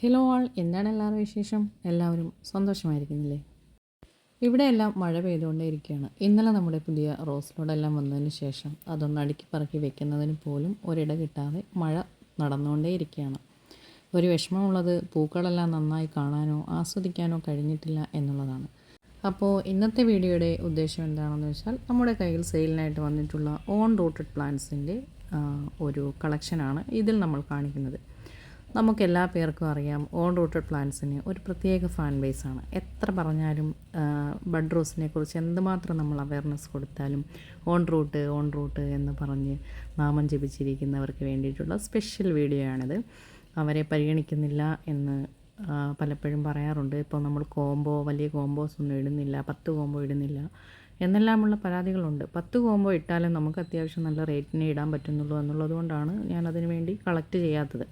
Hello ആൾ എന്താണ് എല്ലാവരും വിശേഷം? എല്ലാവരും സന്തോഷമായിരിക്കുന്നില്ലേ? ഇവിടെ എല്ലാം മഴ പെയ്തുകൊണ്ടേ ഇരിക്കുകയാണ്. ഇന്നലെ നമ്മുടെ പുതിയ റോസ് ലോഡെല്ലാം വന്നതിന് ശേഷം അതൊന്ന് അടുക്കി പറക്കി വെക്കുന്നതിന് പോലും ഒരിട കിട്ടാതെ മഴ നടന്നുകൊണ്ടേ ഇരിക്കുകയാണ്. ഒരു വിഷമമുള്ളത് പൂക്കളെല്ലാം നന്നായി കാണാനോ ആസ്വദിക്കാനോ കഴിഞ്ഞിട്ടില്ല എന്നുള്ളതാണ്. അപ്പോൾ ഇന്നത്തെ വീഡിയോയുടെ ഉദ്ദേശം എന്താണെന്ന് വെച്ചാൽ നമ്മുടെ കയ്യിൽ സെയിലിനായിട്ട് വന്നിട്ടുള്ള ഓൺ റൂട്ടഡ് പ്ലാന്റ്സിന്റെ ഒരു കളക്ഷനാണ് ഇതിൽ നമ്മൾ കാണിക്കുന്നത്. നമുക്ക് എല്ലാ പേർക്കും അറിയാം ഓൺ റൂട്ടഡ് പ്ലാന്റ്സിന് ഒരു പ്രത്യേക ഫാൻ ബേസാണ് എത്ര പറഞ്ഞാലും ബഡ് റോസിനെ കുറിച്ച് എന്തുമാത്രം നമ്മൾ അവയർനെസ് കൊടുത്താലും ഓൺ റൂട്ട് ഓൺ റൂട്ട് എന്ന് പറഞ്ഞ് നാമം ജപിച്ചിരിക്കുന്നവർക്ക് വേണ്ടിയിട്ടുള്ള സ്പെഷ്യൽ വീഡിയോ ആണിത്. അവരെ പരിഗണിക്കുന്നില്ല എന്ന് പലപ്പോഴും പറയാറുണ്ട്. ഇപ്പോൾ നമ്മൾ കോംബോ വലിയ കോംബോസ് ഒന്നും ഇടുന്നില്ല പത്ത് കോംബോ ഇടുന്നില്ല എന്നെല്ലാമുള്ള പരാതികളുണ്ട്. പത്ത് കോംബോ ഇട്ടാലും നമുക്ക് അത്യാവശ്യം നല്ല റേറ്റിനെ ഇടാൻ പറ്റുന്നുള്ളൂ എന്നുള്ളതുകൊണ്ടാണ് ഞാൻ അതിന് വേണ്ടി കളക്ട് ചെയ്യാത്തത്.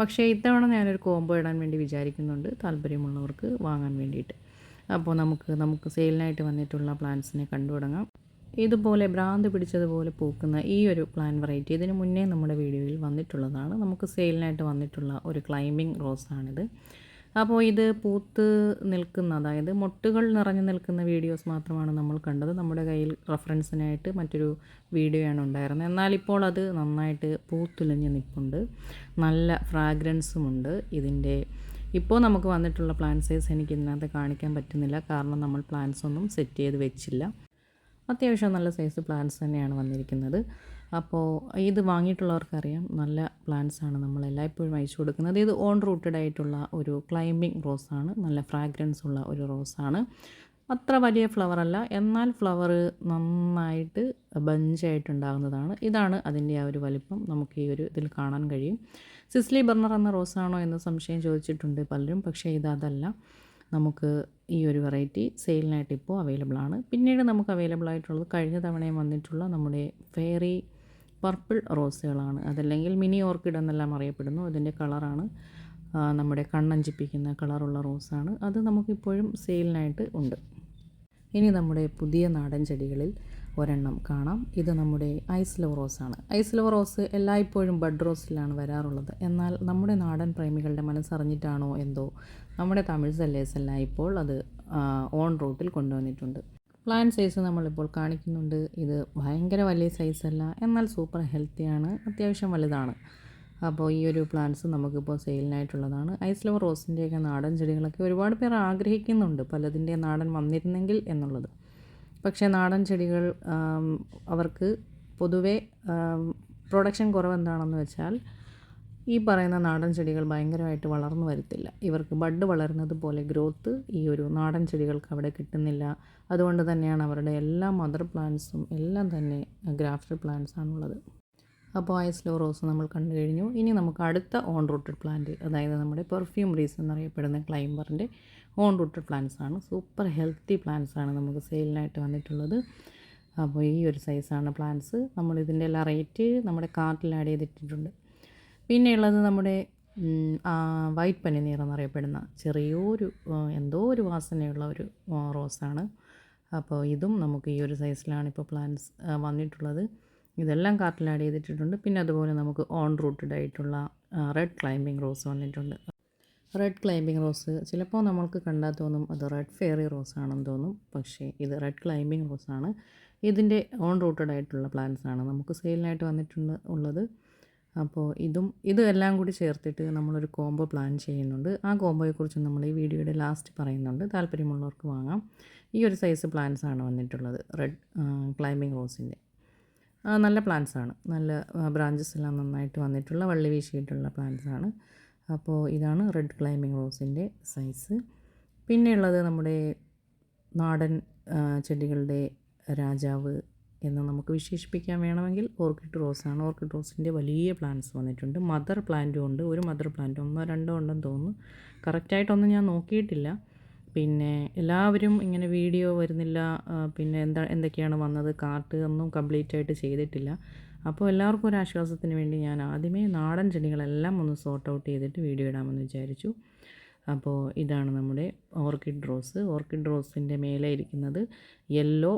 പക്ഷേ ഇത്തവണ ഞാനൊരു കോംബോ ഇടാൻ വേണ്ടി വിചാരിക്കുന്നുണ്ട്. താല്പര്യമുള്ളവർക്ക് വാങ്ങാൻ വേണ്ടിയിട്ട്. അപ്പോൾ നമുക്ക് നമുക്ക് സെയിലിനായിട്ട് വന്നിട്ടുള്ള പ്ലാന്റ്സിനെ കണ്ടു തുടങ്ങാം. ഇതുപോലെ ഭ്രാന്ത് പിടിച്ചതുപോലെ പൂക്കുന്ന ഈ ഒരു പ്ലാൻ വെറൈറ്റി ഇതിന് മുന്നേ നമ്മുടെ വീഡിയോയിൽ വന്നിട്ടുള്ളതാണ്. നമുക്ക് സെയിലിനായിട്ട് വന്നിട്ടുള്ള ഒരു ക്ലൈമ്പിംഗ് റോസാണിത് അപ്പോൾ ഇത് പൂത്ത് നിൽക്കുന്ന അതായത് മൊട്ടുകൾ നിറഞ്ഞു നിൽക്കുന്ന വീഡിയോസ് മാത്രമാണ് നമ്മൾ കണ്ടത്. നമ്മുടെ കയ്യിൽ റെഫറൻസിനായിട്ട് മറ്റൊരു വീഡിയോയാണ് ഉണ്ടായിരുന്നത്. എന്നാൽ ഇപ്പോൾ അത് നന്നായിട്ട് പൂത്തുലഞ്ഞ് നിൽപ്പുണ്ട്. നല്ല ഫ്രാഗ്രൻസുമുണ്ട് ഇതിന്റെ. ഇപ്പോൾ നമുക്ക് വന്നിട്ടുള്ള പ്ലാൻ സൈസ് എനിക്ക് ഇതിനകത്ത് കാണിക്കാൻ പറ്റുന്നില്ല. കാരണം നമ്മൾ പ്ലാൻസ് ഒന്നും സെറ്റ് ചെയ്ത് വെച്ചില്ല. അത്യാവശ്യം നല്ല സൈസ് പ്ലാൻസ് തന്നെയാണ് വന്നിരിക്കുന്നത്. അപ്പോൾ ഇത് വാങ്ങിയിട്ടുള്ളവർക്കറിയാം നല്ല പ്ലാന്റ്സ് ആണ് നമ്മൾ എല്ലായ്പ്പോഴും അയച്ചു കൊടുക്കുന്നത്. ഇത് ഓൺ റൂട്ടഡ് ആയിട്ടുള്ള ഒരു ക്ലൈമ്പിംഗ് റോസാണ് നല്ല ഫ്രാഗ്രൻസ് ഉള്ള ഒരു റോസാണ് അത്ര വലിയ ഫ്ലവർ അല്ല. എന്നാൽ ഫ്ലവർ നന്നായിട്ട് ബഞ്ചായിട്ടുണ്ടാകുന്നതാണ് ഇതാണ് അതിന്റെ ആ ഒരു വലിപ്പം. നമുക്ക് ഈ ഒരു ഇതിൽ കാണാൻ കഴിയും. സിസ്ലി ബർണർ എന്ന റോസാണോ എന്ന് സംശയം ചോദിച്ചിട്ടുണ്ട് പലരും. പക്ഷേ ഇത് അതല്ല. നമുക്ക് ഈ ഒരു വെറൈറ്റി സെയിലിനായിട്ട് ഇപ്പോൾ അവൈലബിൾ ആണ്. പിന്നീട് നമുക്ക് അവൈലബിൾ ആയിട്ടുള്ളത് കഴിഞ്ഞ തവണയും വന്നിട്ടുള്ള നമ്മുടെ ഫെയറി പർപ്പിൾ റോസുകളാണ്. അതല്ലെങ്കിൽ മിനി ഓർക്കിഡ് എന്നെല്ലാം അറിയപ്പെടുന്നു. അതിന്റെ കളറാണ് നമ്മുടെ കണ്ണഞ്ചിപ്പിക്കുന്ന കളറുള്ള റോസാണ്. അത് നമുക്കിപ്പോഴും സെയിലിനായിട്ട് ഉണ്ട്. ഇനി നമ്മുടെ പുതിയ നാടൻ ചെടികളിൽ ഒരെണ്ണം കാണാം. ഇത് നമ്മുടെ ഐസ് ലവ് റോസാണ്. ഐസ് ലവ് റോസ് എല്ലായ്പ്പോഴും ബഡ് റോസിലാണ് വരാറുള്ളത്. എന്നാൽ നമ്മുടെ നാടൻ പ്രേമികളുടെ മനസ്സറിഞ്ഞിട്ടാണോ എന്തോ? നമ്മുടെ തമിഴ് സെല്ലേഴ്സ് എല്ലാം ഇപ്പോൾ അത് ഓൺ റൂട്ടിൽ കൊണ്ടുവന്നിട്ടുണ്ട്. പ്ലാൻ സൈസ് നമ്മളിപ്പോൾ കാണിക്കുന്നുണ്ട്. ഇത് ഭയങ്കര വലിയ സൈസല്ല എന്നാൽ സൂപ്പർ ഹെൽത്തിയാണ് അത്യാവശ്യം വലുതാണ്. അപ്പോൾ ഈ ഒരു പ്ലാന്റ്സ് നമുക്കിപ്പോൾ സെയിലിനായിട്ടുള്ളതാണ് ഐസ് ലവർ റോസിന്റെയൊക്കെ നാടൻ ചെടികളൊക്കെ ഒരുപാട് പേർ ആഗ്രഹിക്കുന്നുണ്ട്. പലതിന്റെ നാടൻ വന്നിരുന്നെങ്കിൽ എന്നുള്ളത്. പക്ഷേ നാടൻ ചെടികൾ അവർക്ക് പൊതുവേ പ്രൊഡക്ഷൻ കുറവെന്താണെന്ന് വെച്ചാൽ ഈ പറയുന്ന നാടൻ ചെടികൾ ഭയങ്കരമായിട്ട് വളർന്നു വരത്തില്ല. ഇവർക്ക് ബഡ് വളരുന്നത് പോലെ ഗ്രോത്ത് ഈ ഒരു നാടൻ ചെടികൾക്ക് അവിടെ കിട്ടുന്നില്ല. അതുകൊണ്ട് തന്നെയാണ് അവരുടെ എല്ലാ മദർ പ്ലാന്റ്സും എല്ലാം തന്നെ ഗ്രാഫ്റ്റഡ് പ്ലാന്റ്സ് ആണുള്ളത്. അപ്പോൾ ഐസ്ലോ റോസ് നമ്മൾ കണ്ടു കഴിഞ്ഞു. ഇനി നമുക്ക് അടുത്ത ഓൺ റൂട്ടഡ് പ്ലാന്റ് അതായത് നമ്മുടെ പെർഫ്യൂം റീസ് എന്നറിയപ്പെടുന്ന ക്ലൈംബറിന്റെ ഓൺ റൂട്ടഡ് പ്ലാന്റ്സ് ആണ്. സൂപ്പർ ഹെൽത്തി പ്ലാന്റ്സ് ആണ് നമുക്ക് സെയിലിനായിട്ട് വന്നിട്ടുള്ളത്. അപ്പോൾ ഈ ഒരു സൈസാണ് പ്ലാന്റ്സ്. നമ്മളിതിന്റെ എല്ലാം റേറ്റ് നമ്മുടെ കാർട്ടിൽ ആഡ് ചെയ്തിട്ടിട്ടുണ്ട് പിന്നെയുള്ളത് നമ്മുടെ വൈറ്റ് പനിനീർ എന്നറിയപ്പെടുന്ന ചെറിയൊരു എന്തോ ഒരു വാസനയുള്ള ഒരു റോസാണ്. അപ്പോൾ ഇതും നമുക്ക് ഈ ഒരു സൈസിലാണ് ഇപ്പോൾ പ്ലാന്റ്സ് വന്നിട്ടുള്ളത്. ഇതെല്ലാം കാർട്ടിൽ ആഡ് ചെയ്തിട്ടുണ്ട് പിന്നെ അതുപോലെ നമുക്ക് ഓൺ റൂട്ടഡ് ആയിട്ടുള്ള റെഡ് ക്ലൈമ്പിംഗ് റോസ് വന്നിട്ടുണ്ട്. റെഡ് ക്ലൈമ്പിംഗ് റോസ് ചിലപ്പോൾ നമ്മൾക്ക് കണ്ടാൽ തോന്നും അത് റെഡ് ഫെയറി റോസ് ആണെന്ന് തോന്നും. പക്ഷേ ഇത് റെഡ് ക്ലൈമ്പിംഗ് റോസാണ്. ഇതിന്റെ ഓൺ റൂട്ടഡ് ആയിട്ടുള്ള പ്ലാന്റ്സ് ആണ് നമുക്ക് സെയിലിനായിട്ട് വന്നിട്ടുണ്ട് ഉള്ളത്. അപ്പോൾ ഇതും ഇതും എല്ലാം കൂടി ചേർത്തിട്ട് നമ്മളൊരു കോംബോ പ്ലാൻ ചെയ്യുന്നുണ്ട്. ആ കോംബോയെക്കുറിച്ച് നമ്മൾ ഈ വീഡിയോയുടെ ലാസ്റ്റ് പറയുന്നുണ്ട്. താല്പര്യമുള്ളവർക്ക് വാങ്ങാം. ഈ ഒരു സൈസ് പ്ലാന്റ്സ് ആണ് വന്നിട്ടുള്ളത്. റെഡ് ക്ലൈമ്പിംഗ് റോസിന്റെ നല്ല പ്ലാന്റ്സ് ആണ്. നല്ല ബ്രാഞ്ചസ് എല്ലാം നന്നായിട്ട് വന്നിട്ടുള്ള വള്ളി വീശിയിട്ടുള്ള പ്ലാന്റ്സ് ആണ്. അപ്പോൾ ഇതാണ് റെഡ് ക്ലൈമ്പിംഗ് റോസിന്റെ സൈസ് പിന്നെയുള്ളത് നമ്മുടെ നാടൻ ചെടികളുടെ രാജാവ് എന്ന് നമുക്ക് വിശേഷിപ്പിക്കാൻ വേണമെങ്കിൽ ഓർക്കിഡ് റോസാണ് ഓർക്കിഡ് റോസിന്റെ വലിയ പ്ലാന്റ്സ് വന്നിട്ടുണ്ട്. മദർ പ്ലാന്റും ഉണ്ട്. ഒരു മദർ പ്ലാന്റ് ഒന്നോ രണ്ടോ ഉണ്ടെന്ന് തോന്നുന്നു. കറക്റ്റായിട്ടൊന്നും ഞാൻ നോക്കിയിട്ടില്ല. പിന്നെ എല്ലാവരും ഇങ്ങനെ വീഡിയോ വരുന്നില്ല. പിന്നെ എന്താ എന്തൊക്കെയാണ് വന്നത്? കാർട്ട് ഒന്നും കംപ്ലീറ്റ് ആയിട്ട് ചെയ്തിട്ടില്ല. അപ്പോൾ എല്ലാവർക്കും ഒരു ആശ്വാസത്തിന് വേണ്ടി ഞാൻ ആദ്യമേ നാടൻ ചെടികളെല്ലാം ഒന്ന് സോർട്ട് ഔട്ട് ചെയ്തിട്ട് വീഡിയോ ഇടാമെന്ന് വിചാരിച്ചു. അപ്പോൾ ഇതാണ് നമ്മുടെ ഓർക്കിഡ് റോസ്. ഓർക്കിഡ് റോസിന്റെ മേലെ ഇരിക്കുന്നത് യെല്ലോ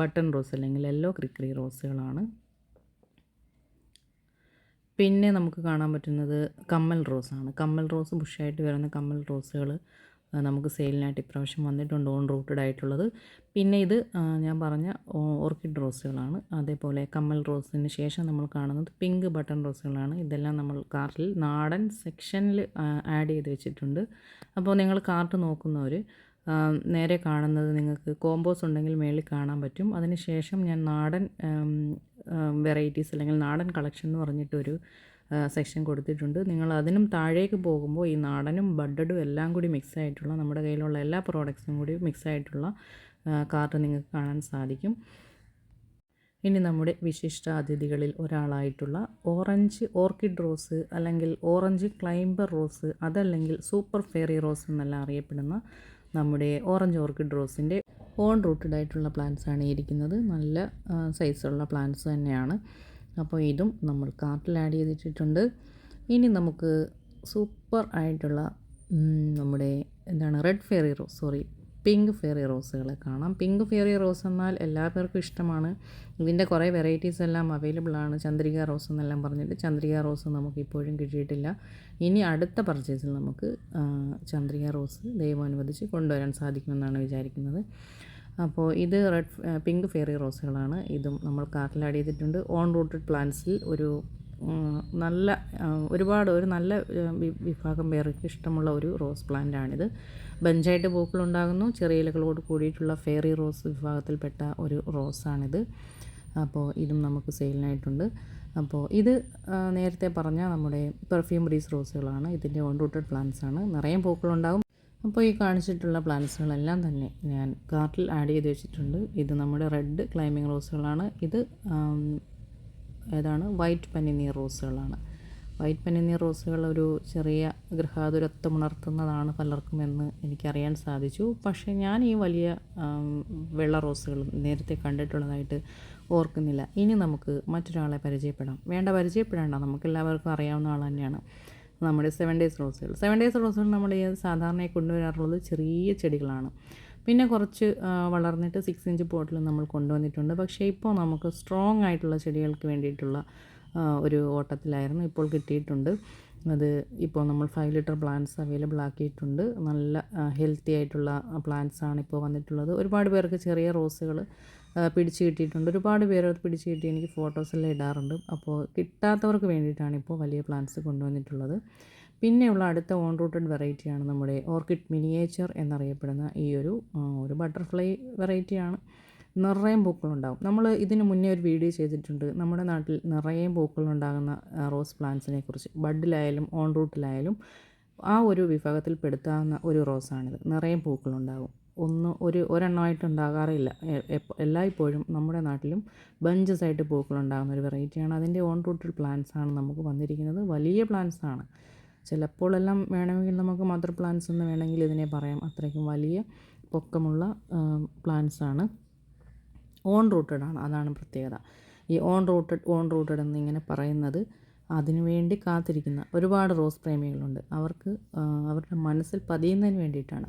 ബട്ടൺ റോസ് അല്ലെങ്കിൽ യെല്ലോ ക്രിക്രി റോസുകളാണ്. പിന്നെ നമുക്ക് കാണാൻ പറ്റുന്നത് കമ്മൽ റോസാണ്. കമ്മൽ റോസ് ബുഷായിട്ട് വരുന്ന കമ്മൽ റോസുകൾ നമുക്ക് സെയിലിനായിട്ട് ഇപ്രാവശ്യം വന്നിട്ടുണ്ട് ഓൺ റൂട്ടഡ് ആയിട്ടുള്ളത് പിന്നെ ഇത് ഞാൻ പറഞ്ഞ ഓർക്കിഡ് റോസുകളാണ് അതേപോലെ കമ്മൽ റോസിന് ശേഷം നമ്മൾ കാണുന്നത് പിങ്ക് ബട്ടൺ റോസുകളാണ് ഇതെല്ലാം നമ്മൾ കാർട്ടിൽ നാടൻ സെക്ഷനിൽ ആഡ് ചെയ്ത് വെച്ചിട്ടുണ്ട്. അപ്പോൾ നിങ്ങൾ കാർട്ട് നോക്കുന്നവർ നേരെ കാണുന്നത് നിങ്ങൾക്ക് കോമ്പോസ് ഉണ്ടെങ്കിൽ മേളിൽ കാണാൻ പറ്റും. അതിനുശേഷം ഞാൻ നാടൻ വെറൈറ്റീസ് അല്ലെങ്കിൽ നാടൻ കളക്ഷൻ എന്ന് പറഞ്ഞിട്ടൊരു സെക്ഷൻ കൊടുത്തിട്ടുണ്ട്. നിങ്ങൾ അതിനും താഴേക്ക് പോകുമ്പോൾ ഈ നാടനും ബഡഡും എല്ലാം കൂടി മിക്സ് ആയിട്ടുള്ള നമ്മുടെ കയ്യിലുള്ള എല്ലാ പ്രോഡക്ട്സും കൂടി മിക്സ് ആയിട്ടുള്ള കാർട്ട് നിങ്ങൾക്ക് കാണാൻ സാധിക്കും. ഇനി നമ്മുടെ വിശിഷ്ട അതിഥികളിൽ ഒരാളായിട്ടുള്ള ഓറഞ്ച് ഓർക്കിഡ് റോസ് അല്ലെങ്കിൽ ഓറഞ്ച് ക്ലൈംബർ റോസ് അതല്ലെങ്കിൽ സൂപ്പർ ഫെയറി റോസ് എന്നെല്ലാം അറിയപ്പെടുന്ന നമ്മുടെ ഓറഞ്ച് ഓർക്കിഡ് റോസിന്റെ ഓൺ റൂട്ടഡ് ആയിട്ടുള്ള പ്ലാന്റ്സ് ആണ് ഇരിക്കുന്നത്. നല്ല സൈസുള്ള പ്ലാന്റ്സ് തന്നെയാണ്. അപ്പോൾ ഇതും നമ്മൾ കാർട്ടിൽ ആഡ് ചെയ്തിട്ടുണ്ട് ഇനി നമുക്ക് സൂപ്പർ ആയിട്ടുള്ള നമ്മുടെ എന്താണ് red fairy rose sorry pink fairy റോസുകളെ കാണാം. പിങ്ക് ഫെയറി റോസ് എന്നാൽ എല്ലാ പേർക്കും ഇഷ്ടമാണ്. ഇതിന്റെ കുറേ വെറൈറ്റീസ് എല്ലാം അവൈലബിൾ ആണ്. ചന്ദ്രിക റോസ് എന്നെല്ലാം പറഞ്ഞിട്ട് ചന്ദ്രിക റോസ് നമുക്ക് ഇപ്പോഴും കിട്ടിയിട്ടില്ല. ഇനി അടുത്ത പർച്ചേസിൽ നമുക്ക് ചന്ദ്രിക റോസ് ദൈവം അനുവദിച്ച് കൊണ്ടുവരാൻ സാധിക്കുമെന്നാണ് വിചാരിക്കുന്നത്. അപ്പോൾ ഇത് റെഡ് പിങ്ക് ഫെയറി റോസുകളാണ്. ഇതും നമ്മൾ കാർട്ടിൽ ആഡ് ചെയ്തിട്ടുണ്ട്. ഓൺ റൂട്ടഡ് പ്ലാന്റ്സിൽ ഒരു നല്ല ഒരുപാട് ഒരു നല്ല വിഭാഗം പേർക്ക് ഇഷ്ടമുള്ള ഒരു റോസ് പ്ലാന്റ് ആണിത് ബഞ്ചായിട്ട് പൂക്കളുണ്ടാകുന്നു ചെറിയ ഇലകളോട് കൂടിയിട്ടുള്ള ഫെയറി റോസ് വിഭാഗത്തിൽപ്പെട്ട ഒരു റോസാണിത്. അപ്പോൾ ഇതും നമുക്ക് സെയിലിനായിട്ടുണ്ട്. അപ്പോൾ ഇത് നേരത്തെ പറഞ്ഞ നമ്മുടെ പെർഫ്യൂമറീസ് റോസുകളാണ്. ഇതിന്റെ ഓൺ റൂട്ടഡ് പ്ലാന്റ്സ് ആണ് നിറയെ പൂക്കളുണ്ടാകും. അപ്പോൾ ഈ കാണിച്ചിട്ടുള്ള പ്ലാന്റ്സുകളെല്ലാം തന്നെ ഞാൻ കാർട്ടിൽ ആഡ് ചെയ്ത് വെച്ചിട്ടുണ്ട്. ഇത് നമ്മുടെ റെഡ് ക്ലൈമ്പിംഗ് റോസുകളാണ്. ഇത് ഏതാണ്? വൈറ്റ് പനിനീർ റോസുകളാണ്. വൈറ്റ് പനിനീർ റോസുകൾ ഒരു ചെറിയ ഗൃഹാതുരത്വമുണർത്തുന്നതാണ് പലർക്കും എന്ന് എനിക്കറിയാൻ സാധിച്ചു. പക്ഷേ ഞാൻ ഈ വലിയ വെള്ള റോസുകൾ നേരത്തെ കണ്ടിട്ടുള്ളതായിട്ട് ഓർക്കുന്നില്ല. ഇനി നമുക്ക് മറ്റൊരാളെ പരിചയപ്പെടാം. വേണ്ട പരിചയപ്പെടേണ്ട. നമുക്കെല്ലാവർക്കും അറിയാവുന്ന ആൾ തന്നെയാണ്. നമ്മുടെ സെവൻ ഡേയ്സ് റോസുകൾ സെവൻ ഡേയ്സ് റോസുകൾ നമ്മൾ സാധാരണയായി കൊണ്ടുവരാറുള്ളത് ചെറിയ ചെടികളാണ്. പിന്നെ കുറച്ച് വളർന്നിട്ട് സിക്സ് ഇഞ്ച് പോട്ടിൽ നമ്മൾ കൊണ്ടുവന്നിട്ടുണ്ട്. പക്ഷേ ഇപ്പോൾ നമുക്ക് സ്ട്രോങ് ആയിട്ടുള്ള ചെടികൾക്ക് വേണ്ടിയിട്ടുള്ള ഒരു ഓട്ടത്തിലായിരുന്നു ഇപ്പോൾ കിട്ടിയിട്ടുണ്ട്. അത് ഇപ്പോൾ നമ്മൾ ഫൈവ് ലിറ്റർ പ്ലാന്റ്സ് അവൈലബിൾ ആക്കിയിട്ടുണ്ട്. നല്ല ഹെൽത്തി ആയിട്ടുള്ള പ്ലാന്റ്സ് ആണ് ഇപ്പോൾ വന്നിട്ടുള്ളത്. ഒരുപാട് പേർക്ക് ചെറിയ റോസുകൾ പിടിച്ച് കിട്ടിയിട്ടുണ്ട്. ഒരുപാട് പേര് അത് പിടിച്ച് കിട്ടി. എനിക്ക് ഫോട്ടോസെല്ലാം ഇടാറുണ്ട്. അപ്പോൾ കിട്ടാത്തവർക്ക് വേണ്ടിയിട്ടാണ് ഇപ്പോൾ വലിയ പ്ലാന്റ്സ് കൊണ്ടുവന്നിട്ടുള്ളത്. പിന്നെയുള്ള അടുത്ത ഓൺ റൂട്ടഡ് വെറൈറ്റിയാണ് നമ്മുടെ ഓർക്കിഡ് മിനിയേച്ചർ എന്നറിയപ്പെടുന്ന ഈ ഒരു ഒരു ബട്ടർഫ്ലൈ വെറൈറ്റിയാണ് നിറയെ പൂക്കളുണ്ടാകും നമ്മൾ ഇതിന് മുന്നേ ഒരു വീഡിയോ ചെയ്തിട്ടുണ്ട്. നമ്മുടെ നാട്ടിൽ നിറയെ പൂക്കളുണ്ടാകുന്ന റോസ് പ്ലാന്റ്സിനെ കുറിച്ച്. ബഡിലായാലും ഓൺ റൂട്ടിലായാലും ആ ഒരു വിഭാഗത്തിൽ പെടുത്താവുന്ന ഒരു റോസാണിത് നിറയെ പൂക്കളുണ്ടാകും ഒന്ന് ഒരു ഒരെണ്ണമായിട്ട് ഉണ്ടാകാറില്ല. എല്ലായ്പ്പോഴും നമ്മുടെ നാട്ടിലും ബഞ്ചസ് ആയിട്ട് പൂക്കളുണ്ടാകുന്ന ഒരു വെറൈറ്റിയാണ്. അതിന്റെ ഓൺ റൂട്ടഡ് പ്ലാന്റ്സ് ആണ് നമുക്ക് വന്നിരിക്കുന്നത്. വലിയ പ്ലാന്റ്സ് ആണ്. ചിലപ്പോഴെല്ലാം വേണമെങ്കിൽ നമുക്ക് മദർ പ്ലാന്റ്സ് എന്ന് വേണമെങ്കിൽ ഇതിനെ പറയാം. അത്രയ്ക്കും വലിയ പൊക്കമുള്ള പ്ലാന്റ്സ് ആണ്. ഓൺ റൂട്ടഡ് ആണ്. അതാണ് പ്രത്യേകത. ഈ ഓൺ റൂട്ടഡ് ഓൺ റൂട്ടഡ് എന്നിങ്ങനെ പറയുന്നത് അതിനുവേണ്ടി കാത്തിരിക്കുന്ന ഒരുപാട് റോസ് പ്രേമികളുണ്ട്. അവർക്ക് അവരുടെ മനസ്സിൽ പതിയുന്നതിന് വേണ്ടിയിട്ടാണ്.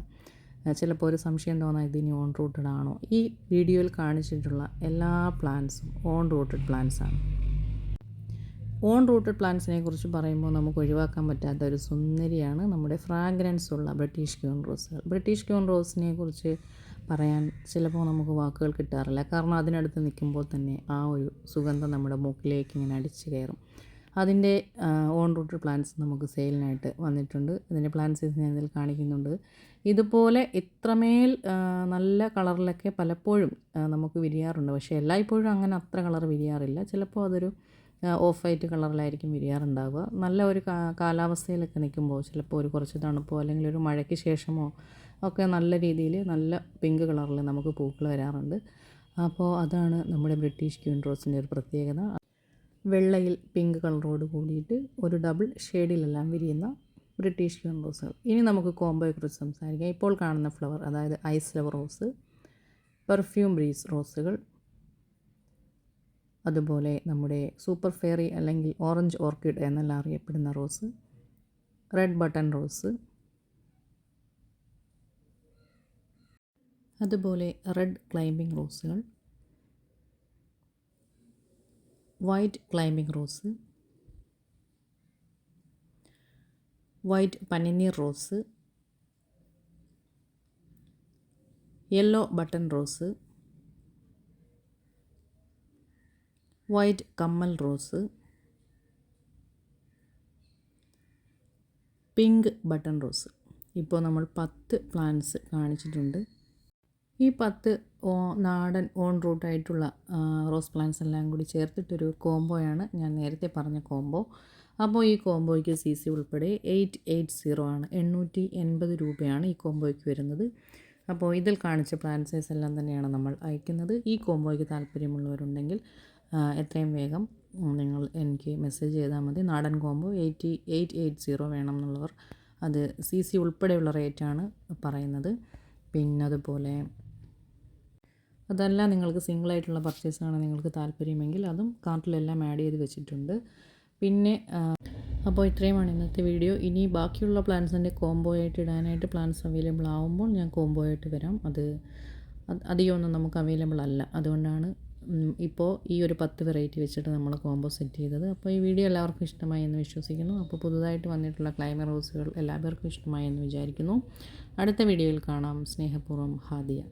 ചിലപ്പോൾ ഒരു സംശയം തോന്നാം ഇതിനി ഓൺ റൂട്ടഡ് ആണോ? ഈ വീഡിയോയിൽ കാണിച്ചിട്ടുള്ള എല്ലാ പ്ലാന്റ്സും ഓൺ റൂട്ടഡ് പ്ലാന്റ്സ് ആണ്. ഓൺ റൂട്ടഡ് പ്ലാന്റ്സിനെ കുറിച്ച് പറയുമ്പോൾ നമുക്ക് ഒഴിവാക്കാൻ പറ്റാത്ത ഒരു സുന്ദരിയാണ് നമ്മുടെ ഫ്രാഗ്രൻസ് ഉള്ള ബ്രിട്ടീഷ് ക്യൂൺ റോസുകൾ ബ്രിട്ടീഷ് ക്യൂൺ റോസിനെ കുറിച്ച് പറയാൻ ചിലപ്പോൾ നമുക്ക് വാക്കുകൾ കിട്ടാറില്ല. കാരണം അതിനടുത്ത് നിൽക്കുമ്പോൾ തന്നെ ആ ഒരു സുഗന്ധം നമ്മുടെ മൂക്കിലേക്ക് ഇങ്ങനെ അടിച്ചു കയറും. അതിന്റെ ഓൺ റൂട്ട് പ്ലാന്റ്സ് നമുക്ക് സെയിലിനായിട്ട് വന്നിട്ടുണ്ട്. ഇതിന്റെ പ്ലാന്റ്സ് ഞാൻ ഇതിൽ കാണിക്കുന്നുണ്ട്. ഇതുപോലെ ഇത്രമേൽ നല്ല കളറിലൊക്കെ പലപ്പോഴും നമുക്ക് വിരിയാറുണ്ട്. പക്ഷേ എല്ലായ്പ്പോഴും അങ്ങനെ അത്ര കളർ വിരിയാറില്ല. ചിലപ്പോൾ അതൊരു ഓഫ് വൈറ്റ് കളറിലായിരിക്കും വിരിയാറുണ്ടാവുക. നല്ല ഒരു കാലാവസ്ഥയിലൊക്കെ നിൽക്കുമ്പോൾ ചിലപ്പോൾ ഒരു കുറച്ച് തണുപ്പോ അല്ലെങ്കിൽ ഒരു മഴയ്ക്ക് ശേഷമോ ഒക്കെ നല്ല രീതിയിൽ നല്ല പിങ്ക് കളറിൽ നമുക്ക് പൂക്കൾ വരാറുണ്ട്. അപ്പോൾ അതാണ് നമ്മുടെ ബ്രിട്ടീഷ് ക്യൂൻ റോസിന്റെ ഒരു പ്രത്യേകത. വെള്ളയിൽ പിങ്ക് കളറോട് കൂടിയിട്ട് ഒരു ഡബിൾ ഷെയ്ഡിലെല്ലാം വിരിയുന്ന ബ്രിട്ടീഷ് ഗ്രീൻ റോസുകൾ. ഇനി നമുക്ക് കോംബോയെക്കുറിച്ച് സംസാരിക്കാം. ഇപ്പോൾ കാണുന്ന ഫ്ലവർ അതായത് ice lover rose perfume breeze റോസുകൾ അതുപോലെ നമ്മുടെ സൂപ്പർ ഫെയറി അല്ലെങ്കിൽ ഓറഞ്ച് ഓർക്കിഡ് എന്നെല്ലാം അറിയപ്പെടുന്ന റോസ് റെഡ് ബട്ടൺ റോസ് അതുപോലെ റെഡ് ക്ലൈമ്പിംഗ് റോസുകൾ വൈറ്റ് ക്ലൈമ്പിംഗ് റോസ് വൈറ്റ് പനിനീർ rose yellow button rose white കമ്മൽ റോസ് പിങ്ക് ബട്ടൺ റോസ് ഇപ്പോൾ നമ്മൾ പത്ത് പ്ലാന്റ്സ് കാണിച്ചിട്ടുണ്ട്. ഈ പത്ത് നാടൻ ഓൺ റൂട്ടായിട്ടുള്ള റോസ് പ്ലാന്റ്സ് എല്ലാം കൂടി ചേർത്തിട്ടൊരു കോംബോയാണ് ഞാൻ നേരത്തെ പറഞ്ഞ കോംബോ. അപ്പോൾ ഈ കോംബോയ്ക്ക് സി സി ഉൾപ്പെടെ എയ്റ്റ് എയ്റ്റ് സീറോ ആണ്. എണ്ണൂറ്റി എൺപത് രൂപയാണ് ഈ കോംബോയ്ക്ക് വരുന്നത്. അപ്പോൾ ഇതിൽ കാണിച്ച പ്ലാന്റ്സേഴ്സ് എല്ലാം തന്നെയാണ് നമ്മൾ അയക്കുന്നത്. ഈ കോംബോയ്ക്ക് താല്പര്യമുള്ളവരുണ്ടെങ്കിൽ എത്രയും വേഗം നിങ്ങൾ എനിക്ക് മെസ്സേജ് ചെയ്താൽ മതി. നാടൻ combo eighty eight eight zero വേണം എന്നുള്ളവർ അത് സി സി ഉൾപ്പെടെയുള്ള റേറ്റാണ് പറയുന്നത്. പിന്നെ അതുപോലെ അതല്ല നിങ്ങൾക്ക് സിംഗിളായിട്ടുള്ള പർച്ചേസാണ് നിങ്ങൾക്ക് താല്പര്യമെങ്കിൽ അതും കാർട്ടിലെല്ലാം ആഡ് ചെയ്ത് വെച്ചിട്ടുണ്ട്. പിന്നെ അപ്പോൾ ഇത്രയുമാണ് ഇന്നത്തെ വീഡിയോ. ഇനി ബാക്കിയുള്ള പ്ലാൻസിന്റെ കോംബോ ആയിട്ട് ഇടാനായിട്ട് പ്ലാൻസ് അവൈലബിൾ ആവുമ്പോൾ ഞാൻ കോംബോ ആയിട്ട് വരാം. അത് അധികമൊന്നും നമുക്ക് അവൈലബിൾ അല്ല. അതുകൊണ്ടാണ് ഇപ്പോൾ ഈ ഒരു പത്ത് വെറൈറ്റി വെച്ചിട്ട് നമ്മൾ കോംബോ സെറ്റ് ചെയ്തത്. അപ്പോൾ ഈ വീഡിയോ എല്ലാവർക്കും ഇഷ്ടമായി എന്ന് വിശ്വസിക്കുന്നു. അപ്പോൾ പുതുതായിട്ട് വന്നിട്ടുള്ള ക്ലൈമർ റോസുകൾ എല്ലാവർക്കും ഇഷ്ടമായി എന്ന് വിചാരിക്കുന്നു. അടുത്ത വീഡിയോയിൽ കാണാം. സ്നേഹപൂർവം ഹാദിയ.